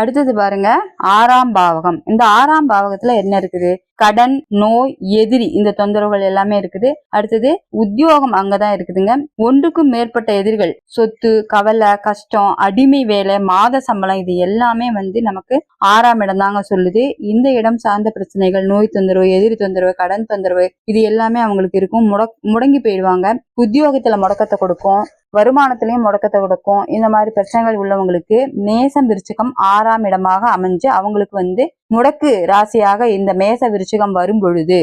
அடுத்தது பாருங்க ஆறாம் பாவகம். இந்த ஆறாம் பாவகத்துல என்ன இருக்குது? கடன் நோய் எதிரி இந்த தொந்தரவுகள் எல்லாமே இருக்குது. அடுத்தது உத்தியோகம் அங்கதான் இருக்குதுங்க. ஒன்றுக்கும் மேற்பட்ட எதிரிகள் சொத்து கவலை கஷ்டம் அடிமை வேலை மாத சம்பளம் இது எல்லாமே வந்து நமக்கு ஆறாம் இடம் தாங்க சொல்லுது. இந்த இடம் சார்ந்த பிரச்சனைகள் நோய் தொந்தரவு எதிரி தொந்தரவு கடன் தொந்தரவு இது எல்லாமே அவங்களுக்கு இருக்கும். முடக் முடங்கி போயிடுவாங்க. உத்தியோகத்துல முடக்கத்தை கொடுக்கும். வருமானத்திலையும் முடக்கத்தை கொடுக்கும். இந்த மாதிரி பிரச்சனைகள் உள்ளவங்களுக்கு மேசம் விருச்சிகம் ஆறாம் இடமாக அமைஞ்சு அவங்களுக்கு வந்து முடக்கு ராசியாக இந்த மேச விருச்சிகம் வரும் பொழுது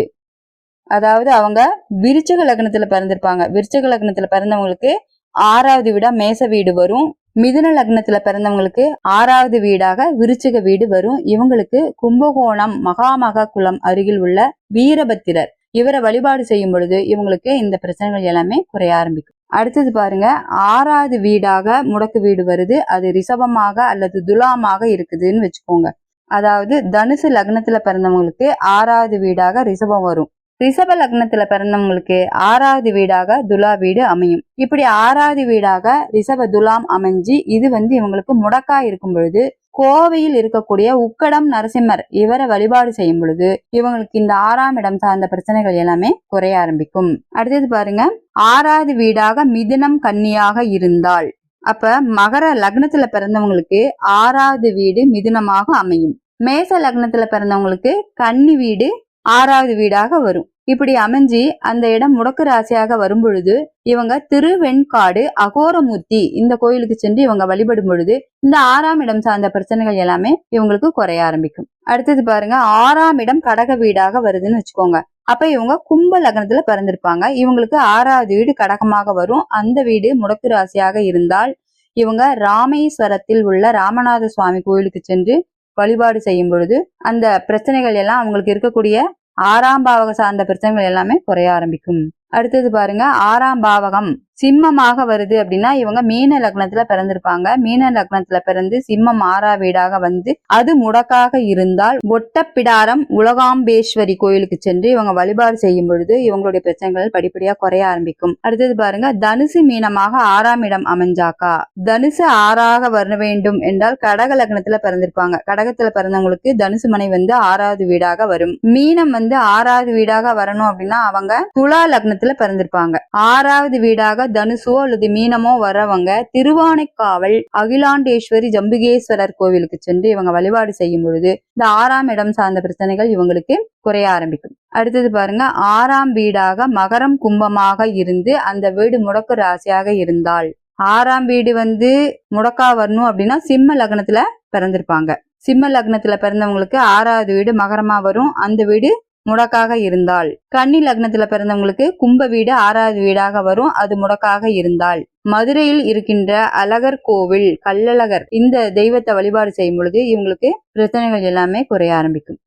அதாவது அவங்க விருச்சிக லக்னத்துல பிறந்திருப்பாங்க. விருச்சிக லக்னத்துல பிறந்தவங்களுக்கு ஆறாவது வீடா மேச வீடு வரும். மிதுன லக்னத்துல பிறந்தவங்களுக்கு ஆறாவது வீடாக விருச்சிக வீடு வரும். இவங்களுக்கு கும்பகோணம் மகாமக குளம் அருகில் உள்ள வீரபத்திரர். இவரை வழிபாடு செய்யும் பொழுது இவங்களுக்கு இந்த பிரச்சனைகள் எல்லாமே குறைய ஆரம்பிக்கும். அடுத்தது பாருங்க ஆறாவது வீடாக முடக்கு வீடு வருது. அது ரிஷபமாக அல்லது துலாமாக இருக்குதுன்னு வச்சுக்கோங்க. அதாவது தனுசு லக்னத்துல பிறந்தவங்களுக்கு ஆறாவது வீடாக ரிஷபம் வரும். ரிஷப லக்னத்துல பிறந்தவங்களுக்கு ஆறாவது வீடாக துலா வீடு அமையும். இப்படி ஆறாவது வீடாக ரிஷப துலாம் அமைஞ்சு இது வந்து இவங்களுக்கு முடக்கா இருக்கும் பொழுது கோவையில் இருக்கக்கூடிய உக்கடம் நரசிம்மர் இவரை வழிபாடு செய்யும் பொழுது இவங்களுக்கு இந்த ஆறாம் இடம் சார்ந்த பிரச்சனைகள் எல்லாமே குறைய ஆரம்பிக்கும். அடுத்தது பாருங்க. ஆறாவது வீடாக மிதுனம் கன்னியாக இருந்தால் அப்ப மகர லக்னத்துல பிறந்தவங்களுக்கு ஆறாவது வீடு மிதுனமாக அமையும். மேச லக்னத்துல பிறந்தவங்களுக்கு கன்னி வீடு ஆறாவது வீடாக வரும். இப்படி அமைஞ்சு அந்த இடம் முடக்கு ராசியாக வரும் பொழுது இவங்க திருவெண்காடு அகோரமூர்த்தி இந்த கோயிலுக்கு சென்று இவங்க வழிபடும் பொழுது இந்த ஆறாம் இடம் சார்ந்த பிரச்சனைகள் எல்லாமே இவங்களுக்கு குறைய ஆரம்பிக்கும். அடுத்தது பாருங்க ஆறாம் இடம் கடக வீடாக வருதுன்னு வச்சுக்கோங்க. அப்ப இவங்க கும்ப லக்னத்துல பிறந்திருப்பாங்க. இவங்களுக்கு ஆறாவது வீடு கடகமாக வரும். அந்த வீடு முடக்கு ராசியாக இருந்தால் இவங்க ராமேஸ்வரத்தில் உள்ள ராமநாத சுவாமி கோயிலுக்கு சென்று வழிபாடு செய்யும் பொழுது அந்த பிரச்சனைகள் எல்லாம் அவங்களுக்கு இருக்கக்கூடிய ஆறாம் பாவக சார்ந்த பிரச்சனைகள் எல்லாமே குறைய ஆரம்பிக்கும். அடுத்தது பாருங்க ஆறாம் பாவகம். சிம்மமாக வருது அப்படின்னா இவங்க மீன லக்னத்துல பிறந்திருப்பாங்க. மீன லக்னத்துல பிறந்து சிம்மம் ஆறா வீடாக வந்து அது முடக்காக இருந்தால் ஒட்டப்பிடாரம் உலகாம்பேஸ்வரி கோயிலுக்கு சென்று இவங்க வழிபாடு செய்யும் பொழுது இவங்களுடைய பிரச்சனைகள் படிப்படியா குறைய ஆரம்பிக்கும். அடுத்தது பாருங்க தனுசு மீனமாக ஆறாம் இடம் அமைஞ்சாக்கா? தனுசு ஆறாக வர வேண்டும் என்றால் கடக லக்னத்துல பிறந்திருப்பாங்க. கடகத்துல பிறந்தவங்களுக்கு தனுசு மனை வந்து ஆறாவது வீடாக வரும். மீனம் வந்து ஆறாவது வீடாக வரணும் அப்படின்னா அவங்க துலா லக்னத்துல பிறந்திருப்பாங்க. ஆறாவது வீடாக தனுசோ அல்லது மீனமோ வரவங்க திருவானைக்காவல் அகிலாண்டேஸ்வரி ஜம்புகேஸ்வரர் கோவிலுக்கு சென்று இவங்க வழிபாடு செய்யும் பொழுது இந்த ஆறாம் இடம் சார்ந்த பிரச்சனைகள் இவங்களுக்கு குறைய ஆரம்பிக்கும். அடுத்தது பாருங்க ஆறாம் வீடாக மகரம் கும்பமாக இருந்து அந்த வீடு முடக்கு ராசியாக இருந்தால் ஆறாம் வீடு வந்து முடக்கா வரணும் அப்படின்னா சிம்ம லக்னத்துல பிறந்திருப்பாங்க. சிம்ம லக்னத்துல பிறந்தவங்களுக்கு ஆறாவது வீடு மகரமா வரும். அந்த வீடு முடக்காக இருந்தால் கன்னி லக்னத்துல பிறந்தவங்களுக்கு கும்ப வீடு ஆறாவது வீடாக வரும். அது முடக்காக இருந்தால் மதுரையில் இருக்கின்ற அழகர் கோவில் கள்ளழகர் இந்த தெய்வத்தை வழிபாடு செய்யும் பொழுது இவங்களுக்கு பிரச்சனைகள் எல்லாமே குறைய ஆரம்பிக்கும்.